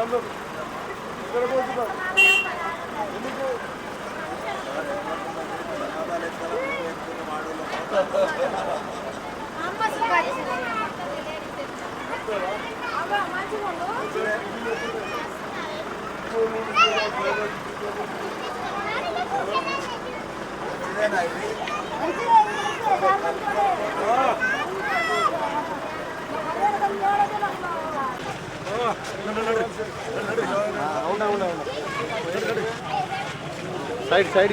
అమ్మ సుఖాచి అవ్వ మంచిగా ఉండు సైడ్ సైడ్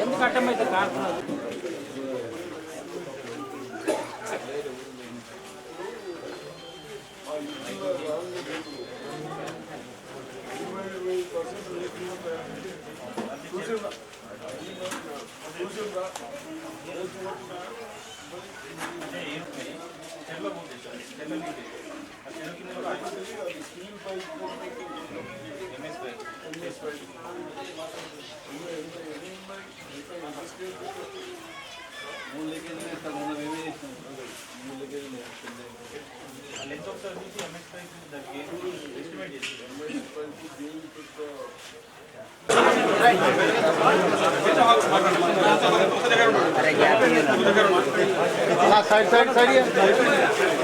ఎందుకు అడ్డమైతే కారణం हाँ, side side side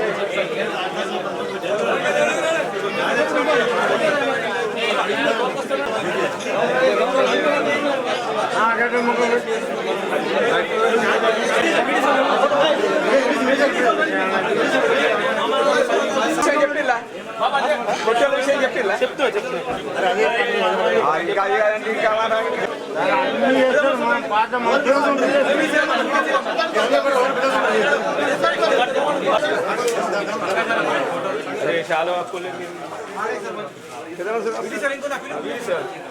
side side side side side ఏ ఫోన్ వెనుకకు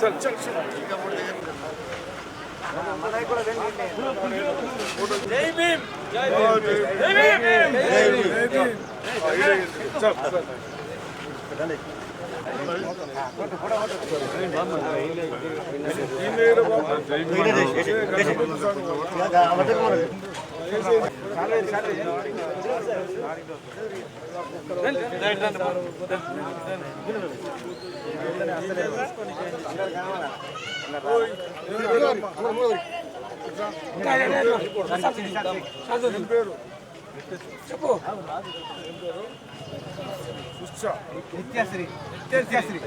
चल चल जय भीम जय भीम जय भीम चल चल జై భీమ్ చెప్పు. నిత్యాశ్రీ నిత్యాశ్రీ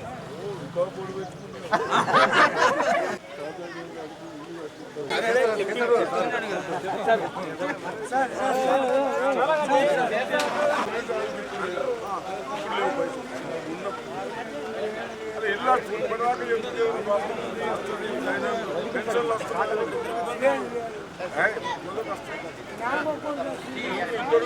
ಎಲ್ಲ అందరూ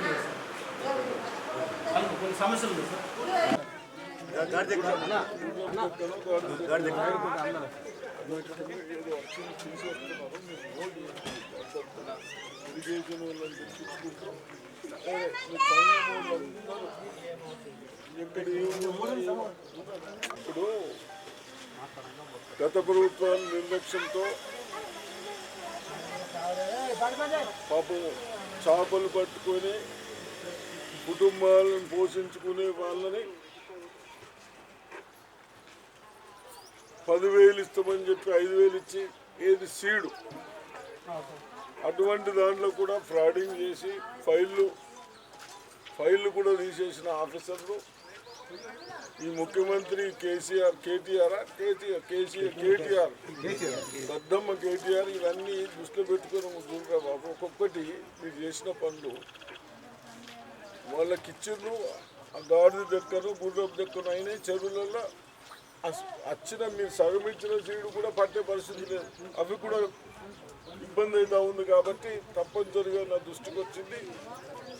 ఎక్కడ ఏముందో ఇప్పుడు గత ప్రభుత్వాల నిర్లక్ష్యంతో పాపం చేపలు పట్టుకొని కుటుంబాలను పోషించుకునే వాళ్ళని పదివేలు ఇస్తామని చెప్పి ఐదు వేలు ఇచ్చి ఏది సీడు? అటువంటి దాంట్లో కూడా ఫ్రాడింగ్ చేసి ఫైళ్ళు ఫైళ్ళు కూడా తీసేసిన ఆఫీసర్లు. ఈ ముఖ్యమంత్రి కేసీఆర్ కేటీఆర్? కేటీఆర్ కేసీఆర్ కేటీఆర్. పెద్దమ్మ కేటీఆర్ ఇవన్నీ దృష్టిలో పెట్టుకుని చూడరా బాబు. ఒక్కొక్కటి మీరు చేసిన పనులు వాళ్ళకి ఇచ్చిండ్రు ఆ గాడిద దక్కను గుర్రపు దక్కను అయినాయి చెరువులలో అస్- వచ్చిన మీరు సగం ఇచ్చిన సీడు కూడా పట్టే పరిస్థితి లేదు. అవి కూడా ఇబ్బంది అవుతా ఉంది కాబట్టి తప్పనిసరిగా నా దృష్టికి వచ్చింది.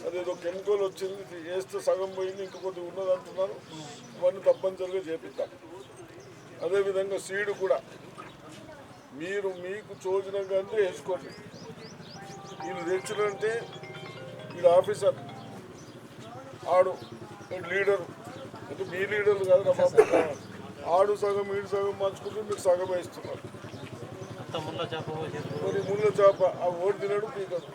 అదేదో కెమికల్ వచ్చింది ఇది వేస్తే సగం పోయింది ఇంకొకటి ఉన్నది అంటున్నారు. ఇవన్నీ తప్పనిసరిగా చేపిద్దాం అదేవిధంగా సీడు కూడా మీరు మీకు చోదిన కంటే వేసుకోండి. వీళ్ళు తెచ్చినంటే వీడు ఆఫీసర్ ఆడు లీడర్. అంటే మీ లీడర్ కాదు నా బాబు. ఆడు సగం వీడు సగం మార్చుకుంటూ మీరు సగం వేస్తున్నారు. మరి ముళ్ళ చేప ఆ ఓడి తినడు పీకడు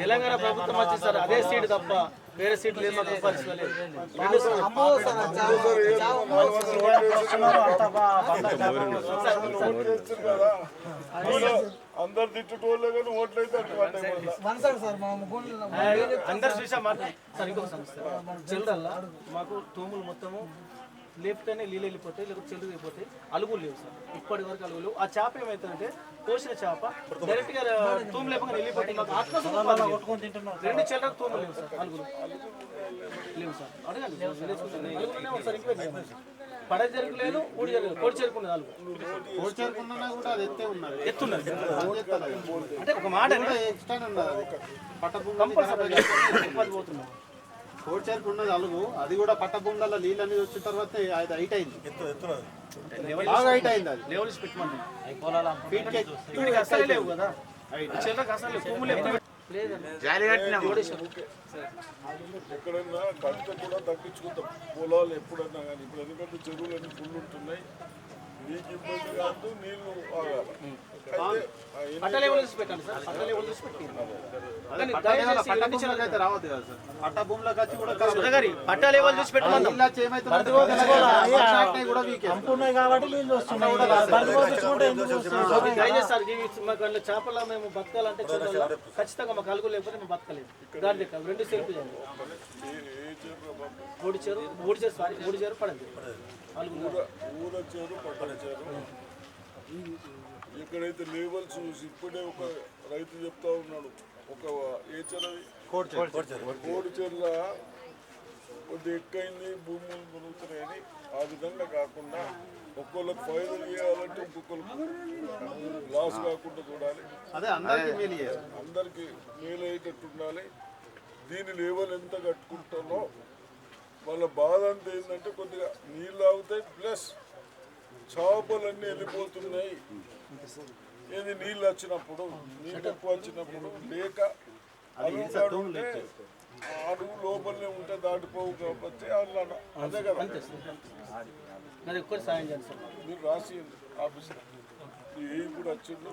తెలంగాణ ప్రభుత్వం సార్ అదే సీట్ తప్ప వేరే సీట్ లేదు మాకు పరిస్థితి అందరు తిట్టుకోలే కానీ ఓట్లు అయితే. అందరు చూసా మాట సార్ ఇంకొక సమస్య. చిల్లరల్లా మాకు తూములు మొత్తము లేపితేనే నీళ్ళు వెళ్ళిపోతాయి లేకపోతే చిల్లర వెళ్ళిపోతాయి. అలుగులు లేవు సార్. ఇప్పటి వరకు అలుగులు లేవు. ఆ చేప ఏమవుతుందంటే కోసిన చేప డైరెక్ట్గా తూము లేపగా వెళ్ళిపోతుంది మాకు రెండు తూములు లేవు సార్ అలుగులు. లేవు సార్. అడగండి ఒకసారి పడ జరగలేదు ఊడి జరగలేదు కోడి కోడి చేరుకున్నా కూడా అది ఎత్తే ఉన్నది. ఎత్తున్నది. అంటే ఒక మాట కూడా ఎక్స్ట్రా ఉన్నది. అది పట్ట భూమి కంపల్సరీ ఉపాధి పోతున్నాం. కోడి చేరుకు ఉన్నది అలుగు అది కూడా పట్ట భూములలో నీళ్ళు అనేది వచ్చిన తర్వాత అది హైట్ అయింది. బాగా హైట్ అయింది అది. లెవెల్స్ ఫీట్కి అసలే లేవు కదా. అసలు లేవు. జాలి ఎక్కడైనా కట్ట కూడా తగ్గించుకుంటాం. పొలాలు ఎప్పుడన్నా కానీ ఇప్పుడు ఎందుకంటే చెరువులన్నీ ఫుల్ ఉంటున్నాయి. నీకు ఇబ్బంది కాదు నీళ్ళు ఆగాలి. పట్ట లెవెల్ చూసి పెట్టండి సార్. పట్ట లెవెల్ చూసి పెట్టి అదే పట్ట లెవెల్- పట్ట భూములకు అయితే రావద్దు కదా సార్. పట్ట భూములకు వచ్చి కూడా ఖరాబ్ అవుతుంది. గారి పట్ట లెవెల్ చూసి పెట్టమన్నాం. నీళ్ళు వచ్చి ఏమవుతుందంటే వర్షానికి కూడా వీకేస్తుంది. అంటున్నాయి కాబట్టి చేపల మేము బతకాలంటే ఖచ్చితంగా మాకు అలుగు లేకపోతే మేము బతకలేదు దాని రెండు సెల్ఫ్? మూడు చెరు మూడు చెరు సారీ మూడు చెరు పడింది. అలుగు చేరు పట్టణ చేరు. ఎక్కడైతే లేబల్స్ చూసి ఇప్పుడే ఒక రైతు చెప్తా ఉన్నాడు. ఒక ఏ చెరవి కోడి చెర్ల కొద్ది ఎక్కువైంది భూములు మునుగుతున్నాయని. ఆ విధంగా కాకుండా ఒక్కొక్కరికి ఫైనల్ చేయాలంటే ఇంకొకరికి లాస్ కాకుండా చూడాలి. అందరికీ మేలు అయ్యేటట్టు ఉండాలి. దీని లేవల్ ఎంత కట్టుకుంటానో వాళ్ళ బాధ అంతా ఏంటంటే కొద్దిగా నీళ్ళు ఆగుతాయి ప్లస్ చేపలన్నీ వెళ్ళిపోతున్నాయి. ఏది నీళ్ళు వచ్చినప్పుడు నీళ్ళు ఎక్కువ వచ్చినప్పుడు లేక అడుగు కాడ ఉంటే ఆ అడుగు లోపలనే ఉంటే దాటిపోవు కాబట్టి అట్లా అదే కదా. మీరు రాసి ఆఫీసర్ ఏ కూడా వచ్చిండు.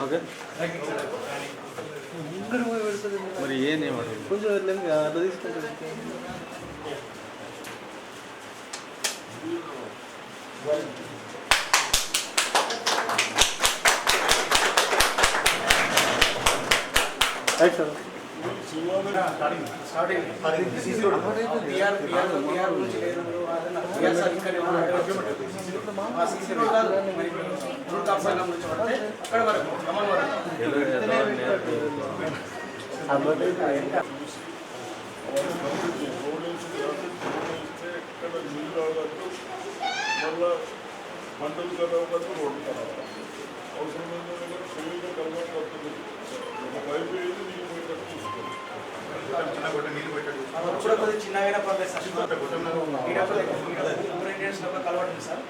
ఒకటి. సార్ మంచిగా అయిపోతే విద్య అవసరం లేదు మంచిగా మంచిగా అయ్యేటట్లు చూద్దాము మంచిగా ఆ చెరువు ఉంటే వస్తుంది జీవన సంపద మళ్ళా పంటలు కలవద్దు రోడ్డు కలవాలి అవసరమైన దగ్గర ఫెయిల్గా కలవట్టు ఒక పైపు వేసి నీళ్ళు పోయేటట్టు చూసుకోవాలి కూడా కొద్దిగా చిన్నగా పర్లేదు సార్ ఇంగ్రీడియంట్స్లో కలవడం సార్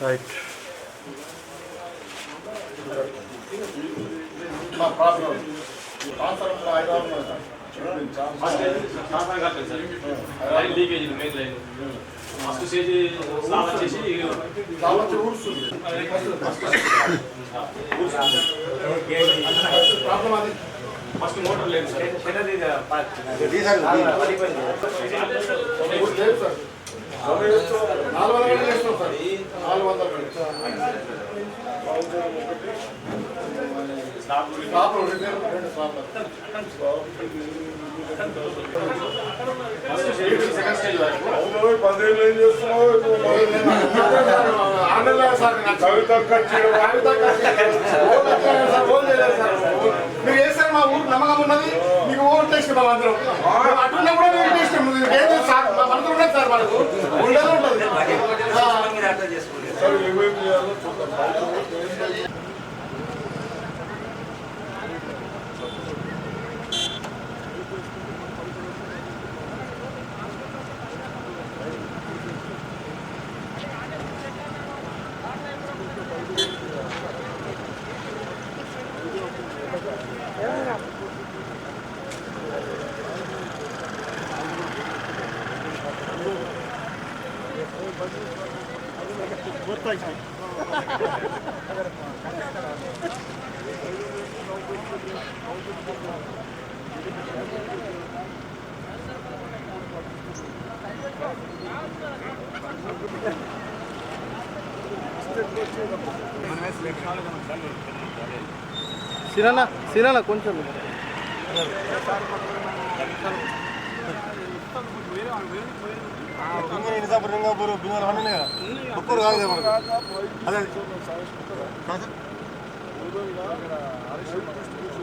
రైట్ రైటింగ్ లేదు right line leakage main line first stage slab వచ్చేసి ఫస్ట్ మోటార్ లేదు sir first stage second stage వరకు అవును పదేళ్ళు ఏం చేస్తున్నావు మీరు చేస్తారు మా ఊరు నమ్మకం ఉన్నది మీకు ఓవర్ టేస్ట్ మా అందరం అటున్నప్పుడు కూడా టేస్ట్ ఇష్టం ఏం మా అంత ఉండదు సార్ మనకు ఉండదు ఉంటుంది సినా సినా కొంచెం. నిజాపూర్ లింగాపూర్ బింగాలు అన్నీ ఒక్కరు కాదు. అదే.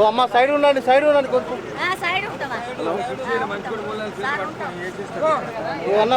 ఓ అమ్మ సైడ్ ఉండండి సైడ్ ఉండండి కొంచెం. ఆ, సైడ్ ఉంటావా? సార్ ఉంటాం. ఓ అన్న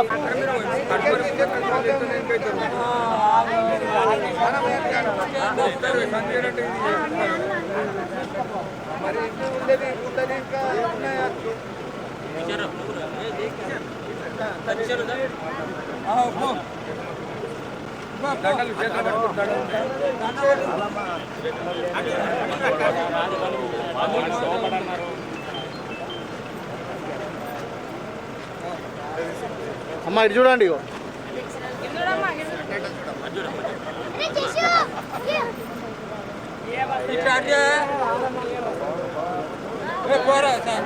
అమ్మ ఇటు చూడండి ఇగో. పోరా సార్.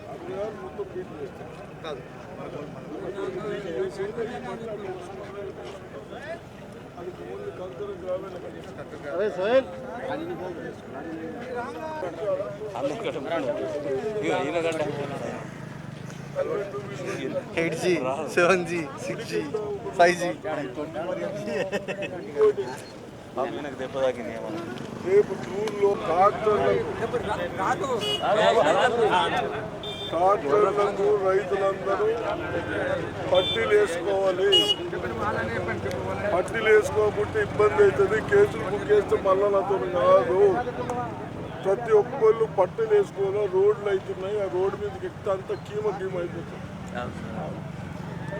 అదే Sohail eight G seven G six G five G నాకు దెబ్బ తాకింది ఏమన్నా రేపు జూన్లో ట్రాక్టర్లకు ట్రాక్టర్లకు రైతులందరూ పట్టీలు వేసుకోవాలి. పట్టీలు వేసుకోకుంటే ఇబ్బంది అవుతుంది. కేసులు బుక్ చేస్తే మళ్ళా నాతో కాదు. ప్రతి ఒక్కళ్ళు పట్టీలు వేసుకోవాలి? రోడ్లు అవుతున్నాయి. ఆ రోడ్డు మీదకి ఎక్కితే అంత కీమ కీమ అయిపోతుంది.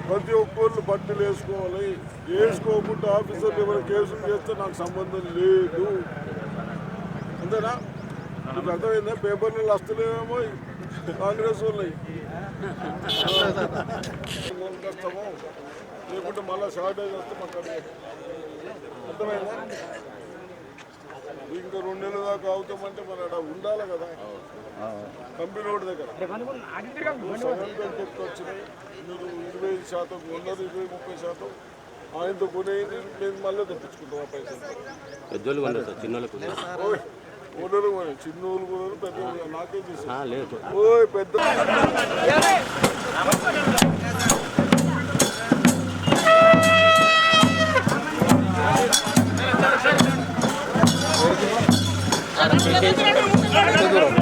ప్రతి ఒక్కళ్ళు బట్టలు వేసుకోవాలి. వేసుకోకుండా ఆఫీసర్లు ఎవరైనా కేసులు చేస్తే నాకు సంబంధం లేదు. అంతేనా? నీకు అర్థమైందా? పేపర్లు వస్తలేమో కాంగ్రెస్ వాళ్ళవి కష్టము లేకుంటే మళ్ళీ షార్టేజ్ వస్తే మాకు అర్థమైందా? ఇంకా రెండు నెలల దాకా అవుతామంటే మరి అక్కడ ఉండాలి కదా. కంపెనీ రోడ్ దగ్గర. సగం వచ్చినాయి. మీరు ఇరవై ఐదు శాతం ఉన్నారు ఇరవై ముప్పై శాతం ఆయనతో కొనే మేము మళ్ళీ తెప్పించుకుంటాం ఆ పైసలు. పెద్దోళ్ళు చిన్నోళ్ళకు చిన్నోళ్ళు కొనరు పెద్ద నాకేం చేసి లేదు ఓయ్ పెద్ద దూరం